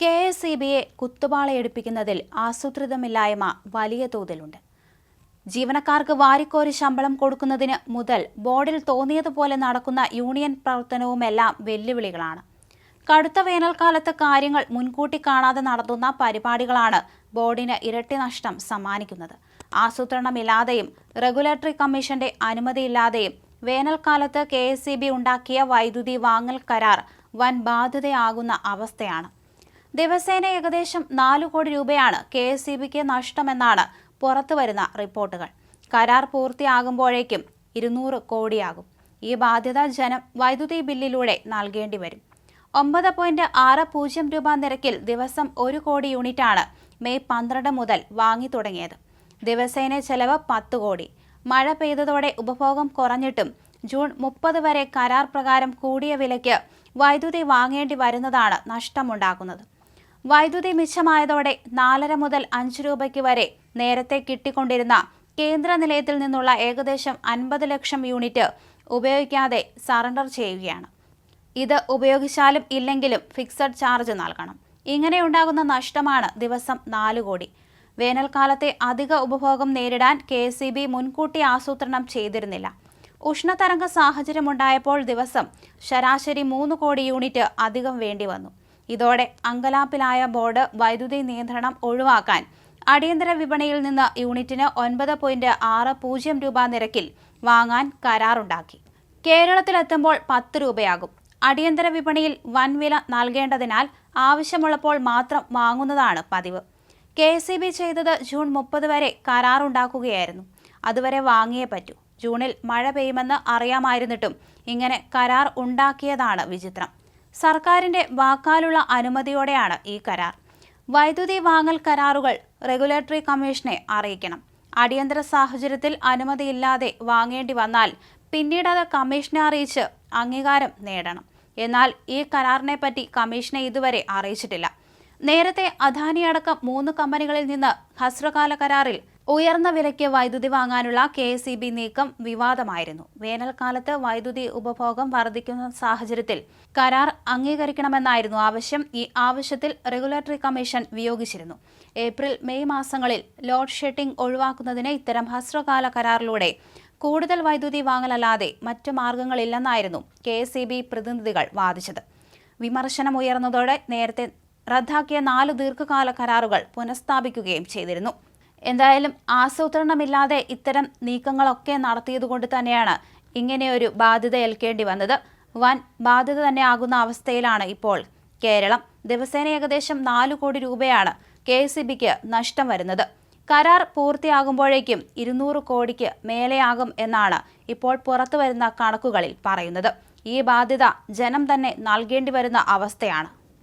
K S E ബിയെ കുത്തുപാളയെടുപ്പിക്കുന്നതിൽ ആസൂത്രിതമില്ലായ്മ വലിയ തോതിലുണ്ട്. ജീവനക്കാർക്ക് വാരിക്കോരി ശമ്പളം കൊടുക്കുന്നതിന് മുതൽ ബോർഡിൽ തോന്നിയതുപോലെ നടക്കുന്ന യൂണിയൻ പ്രവർത്തനവുമെല്ലാം വെല്ലുവിളികളാണ്. കടുത്ത വേനൽക്കാലത്ത് കാര്യങ്ങൾ മുൻകൂട്ടി കാണാതെ നടത്തുന്ന പരിപാടികളാണ് ബോർഡിന് ഇരട്ടി നഷ്ടം സമ്മാനിക്കുന്നത്. ആസൂത്രണമില്ലാതെയും റെഗുലേറ്ററി കമ്മീഷന്റെ അനുമതിയില്ലാതെയും വേനൽക്കാലത്ത് കെ എസ് ഉണ്ടാക്കിയ വൈദ്യുതി വാങ്ങൽ കരാർ വൻ ബാധ്യതയാകുന്ന അവസ്ഥയാണ്. ദിവസേന ഏകദേശം നാലു കോടി രൂപയാണ് കെ എസ് ഇ ബിക്ക് നഷ്ടമെന്നാണ് പുറത്തുവരുന്ന റിപ്പോർട്ടുകൾ. കരാർ പൂർത്തിയാകുമ്പോഴേക്കും ഇരുന്നൂറ് കോടിയാകും. ഈ ബാധ്യത ജനം വൈദ്യുതി ബില്ലിലൂടെ നൽകേണ്ടി വരും. ഒമ്പത് പോയിന്റ് ആറ് പൂജ്യം രൂപ നിരക്കിൽ ദിവസം ഒരു കോടി യൂണിറ്റാണ് മെയ് പന്ത്രണ്ട് മുതൽ വാങ്ങി തുടങ്ങിയത്. ദിവസേന ചെലവ് പത്ത് കോടി. മഴ പെയ്തതോടെ ഉപഭോഗം കുറഞ്ഞിട്ടും ജൂൺ മുപ്പത് വരെ കരാർ പ്രകാരം കൂടിയ വിലയ്ക്ക് വൈദ്യുതി വാങ്ങേണ്ടി വരുന്നതാണ് നഷ്ടമുണ്ടാക്കുന്നത് വൈദ്യുതി മിച്ചമായതോടെ നാലര മുതൽ അഞ്ച് രൂപയ്ക്ക് വരെ നേരത്തെ കിട്ടിക്കൊണ്ടിരുന്ന കേന്ദ്ര നിലയത്തിൽ നിന്നുള്ള ഏകദേശം അൻപത് ലക്ഷം യൂണിറ്റ് ഉപയോഗിക്കാതെ സറണ്ടർ ചെയ്യുകയാണ്. ഇത് ഉപയോഗിച്ചാലും ഇല്ലെങ്കിലും ഫിക്സഡ് ചാർജ് നൽകണം. ഇങ്ങനെയുണ്ടാകുന്ന നഷ്ടമാണ് ദിവസം നാല് കോടി. വേനൽക്കാലത്തെ അധിക ഉപഭോഗം നേരിടാൻ കെ എസ് മുൻകൂട്ടി ആസൂത്രണം ചെയ്തിരുന്നില്ല. ഉഷ്ണതരംഗ സാഹചര്യമുണ്ടായപ്പോൾ ദിവസം ശരാശരി മൂന്ന് കോടി യൂണിറ്റ് അധികം വേണ്ടി വന്നു ഇതോടെ അങ്കലാപ്പിലായ ബോർഡ് വൈദ്യുതി നിയന്ത്രണം ഒഴിവാക്കാൻ അടിയന്തര വിപണിയിൽ നിന്ന് യൂണിറ്റിന് ഒൻപത് പോയിന്റ് ആറ് പൂജ്യം രൂപ നിരക്കിൽ വാങ്ങാൻ കരാറുണ്ടാക്കി. കേരളത്തിലെത്തുമ്പോൾ പത്ത് രൂപയാകും. അടിയന്തര വിപണിയിൽ വൻവില നൽകേണ്ടതിനാൽ ആവശ്യമുള്ളപ്പോൾ മാത്രം വാങ്ങുന്നതാണ് പതിവ്. കെ എസ് ബി ചെയ്തത് ജൂൺ മുപ്പത് വരെ കരാറുണ്ടാക്കുകയായിരുന്നു. അതുവരെ വാങ്ങിയേ പറ്റൂ. ജൂണിൽ മഴ പെയ്യുമെന്ന് അറിയാമായിരുന്നിട്ടും ഇങ്ങനെ കരാർ ഉണ്ടാക്കിയതാണ് വിചിത്രം. സർക്കാരിന്റെ വാക്കാലുള്ള അനുമതിയോടെയാണ് ഈ കരാർ. വൈദ്യുതി വാങ്ങൽ കരാറുകൾ റെഗുലേറ്ററി കമ്മീഷനെ അറിയിക്കണം. അടിയന്തര സാഹചര്യത്തിൽ അനുമതിയില്ലാതെ വാങ്ങേണ്ടി വന്നാൽ പിന്നീട് അത് കമ്മീഷനെ അറിയിച്ച് അംഗീകാരം നേടണം. എന്നാൽ ഈ കരാറിനെ പറ്റി കമ്മീഷനെ ഇതുവരെ അറിയിച്ചിട്ടില്ല. നേരത്തെ അദാനി അടക്കം മൂന്ന് കമ്പനികളിൽ നിന്ന് ഹസ്രകാല കരാറിൽ ഉയർന്ന വിലയ്ക്ക് വൈദ്യുതി വാങ്ങാനുള്ള കെ എസ് ഇ ബി നീക്കം വിവാദമായിരുന്നു. വേനൽക്കാലത്ത് വൈദ്യുതി ഉപഭോഗം വർദ്ധിക്കുന്ന സാഹചര്യത്തിൽ കരാർ അംഗീകരിക്കണമെന്നായിരുന്നു ആവശ്യം. ഈ ആവശ്യത്തിൽ റെഗുലേറ്ററി കമ്മീഷൻ വിയോഗിച്ചിരുന്നു. ഏപ്രിൽ മെയ് മാസങ്ങളിൽ ലോഡ് ഷെഡിംഗ് ഒഴിവാക്കുന്നതിന് ഇത്തരം ഹ്രസ്വകാല കരാറിലൂടെ കൂടുതൽ വൈദ്യുതി വാങ്ങലല്ലാതെ മറ്റു മാർഗങ്ങളില്ലെന്നായിരുന്നു കെ എസ് ഇ ബി പ്രതിനിധികൾ വാദിച്ചത്. വിമർശനം ഉയർന്നതോടെ നേരത്തെ റദ്ദാക്കിയ നാല് ദീർഘകാല കരാറുകൾ പുനഃസ്ഥാപിക്കുകയും ചെയ്തിരുന്നു. എന്തായാലും ആസൂത്രണമില്ലാതെ ഇത്തരം നീക്കങ്ങളൊക്കെ നടത്തിയതുകൊണ്ട് തന്നെയാണ് ഇങ്ങനെയൊരു ബാധ്യത ഏൽക്കേണ്ടി വന്നത്. വൻ ബാധ്യത തന്നെ ആകുന്ന അവസ്ഥയിലാണ് ഇപ്പോൾ കേരളം. ദിവസേന ഏകദേശം നാലു കോടി രൂപയാണ് കെ സി ബിക്ക് നഷ്ടം വരുന്നത്. കരാർ പൂർത്തിയാകുമ്പോഴേക്കും ഇരുന്നൂറ് കോടിക്ക് മേലെയാകും എന്നാണ് ഇപ്പോൾ പുറത്തു വരുന്ന കണക്കുകളിൽ പറയുന്നത്. ഈ ബാധ്യത ജനം തന്നെ നൽകേണ്ടി വരുന്ന അവസ്ഥയാണ്.